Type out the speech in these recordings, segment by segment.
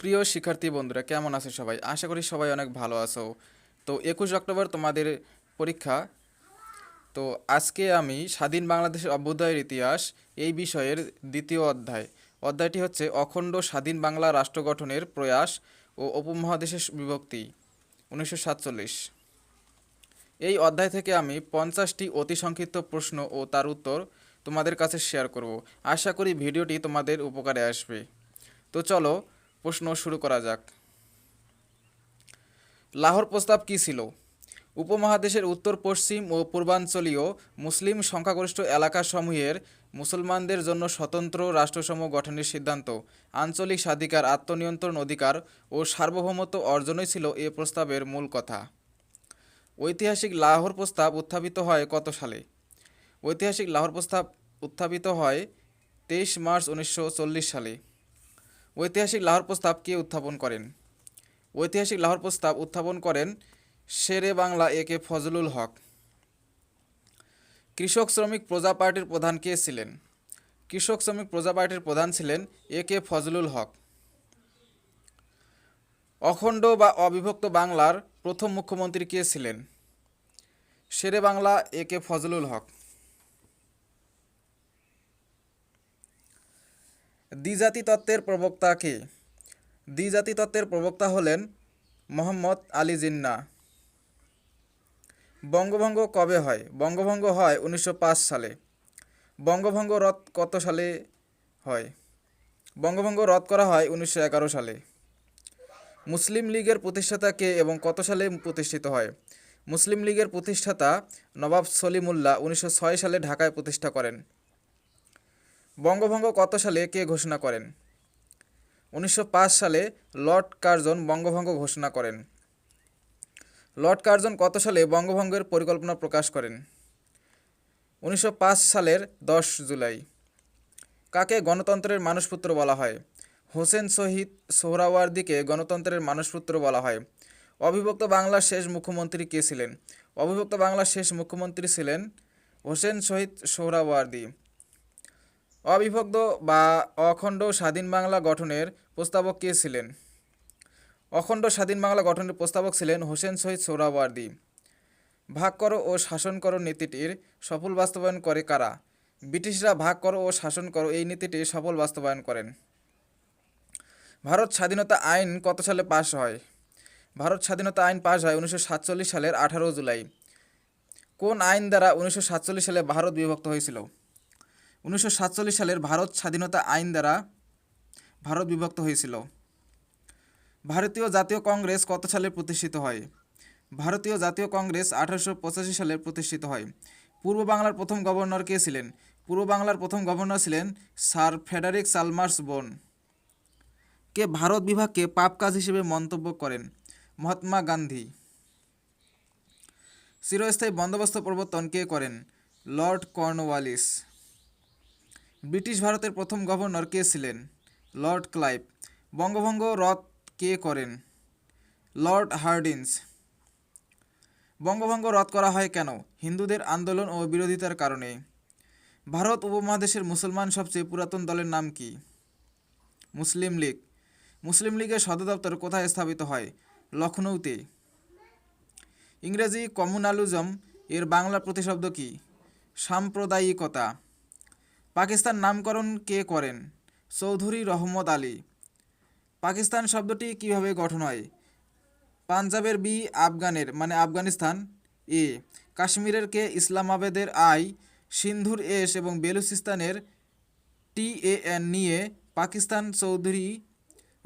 প্রিয় শিক্ষার্থী বন্ধুরা, কেমন আছো সবাই? আশা করি সবাই অনেক ভালো আছো। তো একুশ অক্টোবর তোমাদের পরীক্ষা। তো আজকে আমি স্বাধীন বাংলাদেশের অভ্যুদয়ের ইতিহাস এই বিষয়ের দ্বিতীয় অধ্যায়। অধ্যায়টি হচ্ছে অখণ্ড স্বাধীন বাংলা রাষ্ট্র গঠনের প্রয়াস ও উপমহাদেশের বিভক্তি, উনিশশো সাতচল্লিশ। এই অধ্যায় থেকে আমি পঞ্চাশটি অতি সংক্ষিপ্ত প্রশ্ন ও তার উত্তর তোমাদের কাছে শেয়ার করব। আশা করি ভিডিওটি তোমাদের উপকারে আসবে। তো চলো প্রশ্ন শুরু করা যাক। লাহোর প্রস্তাব কী ছিল? উপমহাদেশের উত্তর, পশ্চিম ও পূর্বাঞ্চলীয় মুসলিম সংখ্যাগরিষ্ঠ এলাকাসমূহের মুসলমানদের জন্য স্বতন্ত্র রাষ্ট্রসমূহ গঠনের সিদ্ধান্ত, আঞ্চলিক স্বাধিকার, আত্মনিয়ন্ত্রণ অধিকার ও সার্বভৌমত্ব অর্জনই ছিল এ প্রস্তাবের মূল কথা। ঐতিহাসিক লাহোর প্রস্তাব উত্থাপিত হয় কত সালে? ঐতিহাসিক লাহোর প্রস্তাব উত্থাপিত হয় তেইশ মার্চ উনিশশো চল্লিশ সালে। ঐতিহাসিক লাহোর প্রস্তাব কে উত্থাপন করেন। ঐতিহাসিক লাহোর প্রস্তাব উত্থাপন করেন শেরে বাংলা এ কে ফজলুল হক। কৃষক শ্রমিক প্রজা পার্টির প্রধান কে ছিলেন? কৃষক শ্রমিক প্রজা পার্টির প্রধান ছিলেন এ কে ফজলুল হক। অখণ্ড বা অবিভক্ত বাংলার প্রথম মুখ্যমন্ত্রী কে ছিলেন? শেরে বাংলা এ কে ফজলুল হক। দ্বিজাতি তত্ত্বের প্রবক্তা কে? দ্বিজাতি তত্ত্বের প্রবক্তা হলেন মোহাম্মদ আলী জিন্না। বঙ্গভঙ্গ কবে হয়? বঙ্গভঙ্গ হয় উনিশশো পাঁচ সালে। বঙ্গভঙ্গ রদ কত সালে হয়? বঙ্গভঙ্গ রদ করা হয় উনিশশো এগারো সালে। মুসলিম লীগের প্রতিষ্ঠাতা কে এবং কত সালে প্রতিষ্ঠিত হয়? মুসলিম লীগের প্রতিষ্ঠাতা নবাব সলিমুল্লাহ উনিশশো ছয় সালে ঢাকায় প্রতিষ্ঠা করেন। বঙ্গভঙ্গ কত সালে কে ঘোষণা করেন? উনিশশো পাঁচ সালে লর্ড কার্জন বঙ্গভঙ্গ ঘোষণা করেন। লর্ড কার্জন কত সালে বঙ্গভঙ্গের পরিকল্পনা প্রকাশ করেন? উনিশশো পাঁচ সালের দশ জুলাই। কাকে গণতন্ত্রের মানুষপুত্র বলা হয়? হোসেন শহীদ সোহরাওয়ার্দিকে গণতন্ত্রের মানুষপুত্র বলা হয়। অবিভক্ত বাংলার শেষ মুখ্যমন্ত্রী কে ছিলেন? অবিভক্ত বাংলার শেষ মুখ্যমন্ত্রী ছিলেন হোসেন শহীদ সোহরাওয়ার্দী। অবিভক্ত বা অখণ্ড স্বাধীন বাংলা গঠনের প্রস্তাবক কে ছিলেন? অখণ্ড স্বাধীন বাংলা গঠনের প্রস্তাবক ছিলেন হোসেন শহীদ সোহরাওয়ার্দী ভাগ করো ও শাসন করো নীতিটির সফল বাস্তবায়ন করে কারা? ব্রিটিশরা ভাগ করো ও শাসন করো এই নীতিটি সফল বাস্তবায়ন করেন। ভারত স্বাধীনতা আইন কত সালে পাশ হয়? ভারত স্বাধীনতা আইন পাশ হয় উনিশশো সাতচল্লিশ সালের আঠারো জুলাই। কোন আইন দ্বারা উনিশশো সাতচল্লিশ সালে ভারত বিভক্ত হয়েছিল? উনিশশো সাতচল্লিশ সালের ভারত স্বাধীনতা আইন দ্বারা ভারত বিভক্ত হয়েছিল। ভারতীয় জাতীয় কংগ্রেস কত সালে প্রতিষ্ঠিত হয়? ভারতীয় জাতীয় কংগ্রেস আঠারোশো পঁচাশি সালে প্রতিষ্ঠিত হয়। পূর্ব বাংলার প্রথম গভর্নর কে ছিলেন? পূর্ব বাংলার প্রথম গভর্নর ছিলেন স্যার ফেডারিক সালমার্স বোন। কে ভারত বিভাগকে পাপ কাজ হিসেবে মন্তব্য করেন? মহাত্মা গান্ধী। চিরস্থায়ী বন্দোবস্ত প্রবর্তন কে করেন? Lord Cornwallis. ব্রিটিশ ভারতের প্রথম গভর্নর কে ছিলেন? Lord Clive. বঙ্গভঙ্গ রদ কে করেন? লর্ড হার্ডিন্স বঙ্গভঙ্গ রদ করা হয় কেন? হিন্দুদের আন্দোলন ও বিরোধিতার কারণে। ভারত উপমহাদেশের মুসলমান সবচেয়ে পুরাতন দলের নাম কি? মুসলিম লীগ। মুসলিম লীগের সদর দপ্তর কোথায় স্থাপিত হয়? লখনৌতে ইংরেজি কমিউনালিজম এর বাংলা প্রতিশব্দ কি? সাম্প্রদায়িকতা। পাকিস্তান নামকরণ কে করেন? চৌধুরী রহমত আলী। পাকিস্তান শব্দটি কীভাবে গঠন হয়? পাঞ্জাবের বি, আফগানের মানে আফগানিস্তান। এ, কাশ্মীরের কে, ইসলামাবাদের আই, সিন্ধুর এস এবং বেলুচিস্তানের টি, এ, এন নিয়ে পাকিস্তান চৌধুরী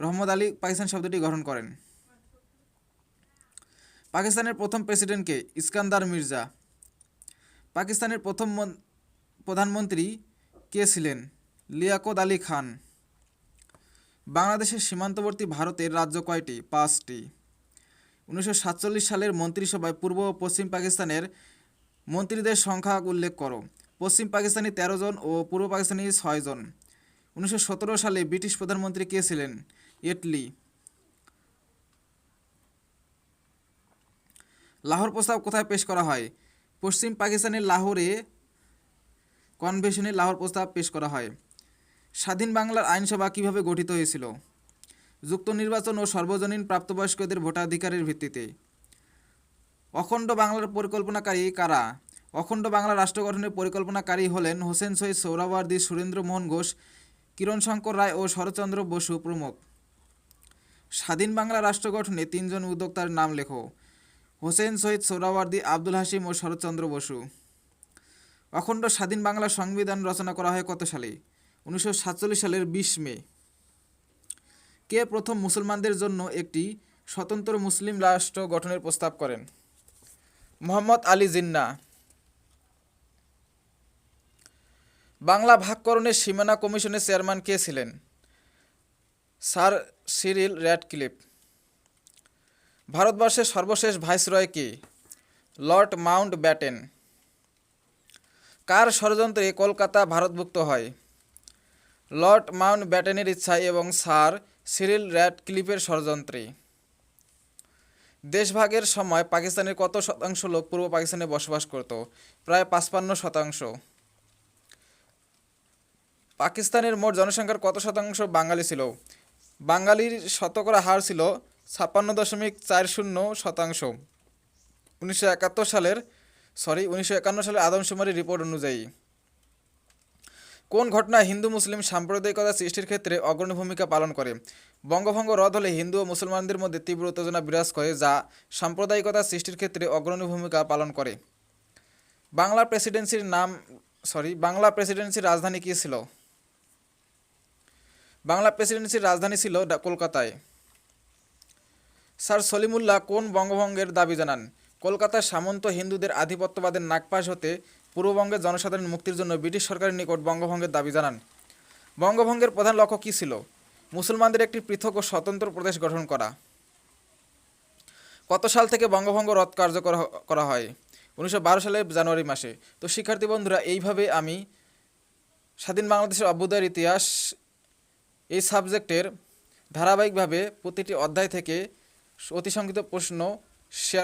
রহমদ আলী পাকিস্তান শব্দটি গঠন করেন। পাকিস্তানের প্রথম প্রেসিডেন্টকে ইস্কান্দার মির্জা। পাকিস্তানের প্রথম মন- প্রধানমন্ত্রী কে ছিলেন? লিয়াকত আলী খান। বাংলাদেশের সীমান্তবর্তী ভারতের রাজ্য কয়টি? পাঁচটি। উনিশশো সাতচল্লিশ সালের মন্ত্রিসভায় পূর্ব ও পশ্চিম পাকিস্তানের মন্ত্রীদের সংখ্যা উল্লেখ করো। পশ্চিম পাকিস্তানি তেরো জন ও পূর্ব পাকিস্তানি ছয় জন। উনিশশো সতেরো সালে ব্রিটিশ প্রধানমন্ত্রী কে ছিলেন? এটলি লাহোর প্রস্তাব কোথায় পেশ করা হয়? পশ্চিম পাকিস্তানের লাহোরে কনভেনশনে লাহোর প্রস্তাব পেশ করা হয়। স্বাধীন বাংলার আইনসভা কীভাবে গঠিত হয়েছিল? যুক্ত নির্বাচন ও সর্বজনীন প্রাপ্তবয়স্কদের ভোটাধিকারের ভিত্তিতে। অখণ্ড বাংলার পরিকল্পনাকারী কারা? অখণ্ড বাংলা রাষ্ট্র গঠনের পরিকল্পনাকারী হলেন হোসেন শহীদ সৌরাবর্দী সুরেন্দ্র মোহন ঘোষ কিরণ শঙ্কর রায় ও শরৎচন্দ্র বসু প্রমুখ। স্বাধীন বাংলা রাষ্ট্র গঠনে তিনজন উদ্যোক্তার নাম লেখো। হোসেন শহীদ সোহরাওয়ার্দী আব্দুল হাসিম ও শরৎচন্দ্র বসু। অখণ্ড স্বাধীন বাংলা সংবিধান রচনা করা হয় কত সালে? উনিশশো সাতচল্লিশ সালের বিশ মে। কে প্রথম মুসলমানদের জন্য একটি স্বতন্ত্র মুসলিম রাষ্ট্র গঠনের প্রস্তাব করেন? মোহাম্মদ আলী জিন্না। বাংলা ভাগকরণের সীমানা কমিশনের চেয়ারম্যান কে ছিলেন? Sir Cyril Radcliffe. ভারতবর্ষের সর্বশেষ ভাইসরয় কে? Lord Mountbatten. কার ষড়যন্ত্রে কলকাতা ভারতভুক্ত হয়? লর্ড মাউন্ট ব্যাটেনের ইচ্ছায় এবং স্যার সিরিল র‍্যাড ক্লিপের ষড়যন্ত্রে। দেশভাগের সময় পাকিস্তানের কত শতাংশ লোক পূর্ব পাকিস্তানে বসবাস করত? প্রায় পাঁচপান্ন শতাংশ। পাকিস্তানের মোট জনসংখ্যার কত শতাংশ বাঙালি ছিল? বাঙালির শতকরা হার ছিল ছাপ্পান্ন দশমিক চার শূন্য শতাংশ। উনিশশো একাত্তর সালের সরি, উনিশশো একান্ন সালের আদমশুমারি রিপোর্ট অনুযায়ী। কোন ঘটনা হিন্দু মুসলিম সাম্প্রদায়িকতা সৃষ্টির ক্ষেত্রে অগ্রণী ভূমিকা পালন করে? বঙ্গভঙ্গ রদ হলে হিন্দু ও মুসলমানদের মধ্যে তীব্র উত্তেজনা বিরাজ করে, যা সাম্প্রদায়িকতা সৃষ্টির ক্ষেত্রে অগ্রণী ভূমিকা পালন করে। বাংলা প্রেসিডেন্সির নাম, সরি, বাংলা প্রেসিডেন্সির রাজধানী কী ছিল? বাংলা প্রেসিডেন্সির রাজধানী ছিল কলকাতায়। স্যার সলিমুল্লাহ কোন বঙ্গভঙ্গের দাবি জানান? কলকাতার সামন্ত হিন্দুদের আধিপত্যবাদের নাকপাশ হতে পূর্ববঙ্গের জনসাধারণ মুক্তির জন্য ব্রিটিশ সরকারের নিকট বঙ্গভঙ্গের দাবি জানান। বঙ্গভঙ্গের প্রধান লক্ষ্য কী ছিল? মুসলমানদের একটি পৃথক ও স্বতন্ত্র প্রদেশ গঠন করা। কত সাল থেকে বঙ্গভঙ্গ রদ কার্যকর করা হয়? উনিশশো সালের জানুয়ারি মাসে। তো শিক্ষার্থী বন্ধুরা, এইভাবে আমি স্বাধীন বাংলাদেশের অভ্যুদয়ের ইতিহাস এই সাবজেক্টের ধারাবাহিকভাবে প্রতিটি অধ্যায় থেকে অতি সংক্ষিপ্ত প্রশ্ন শেয়ার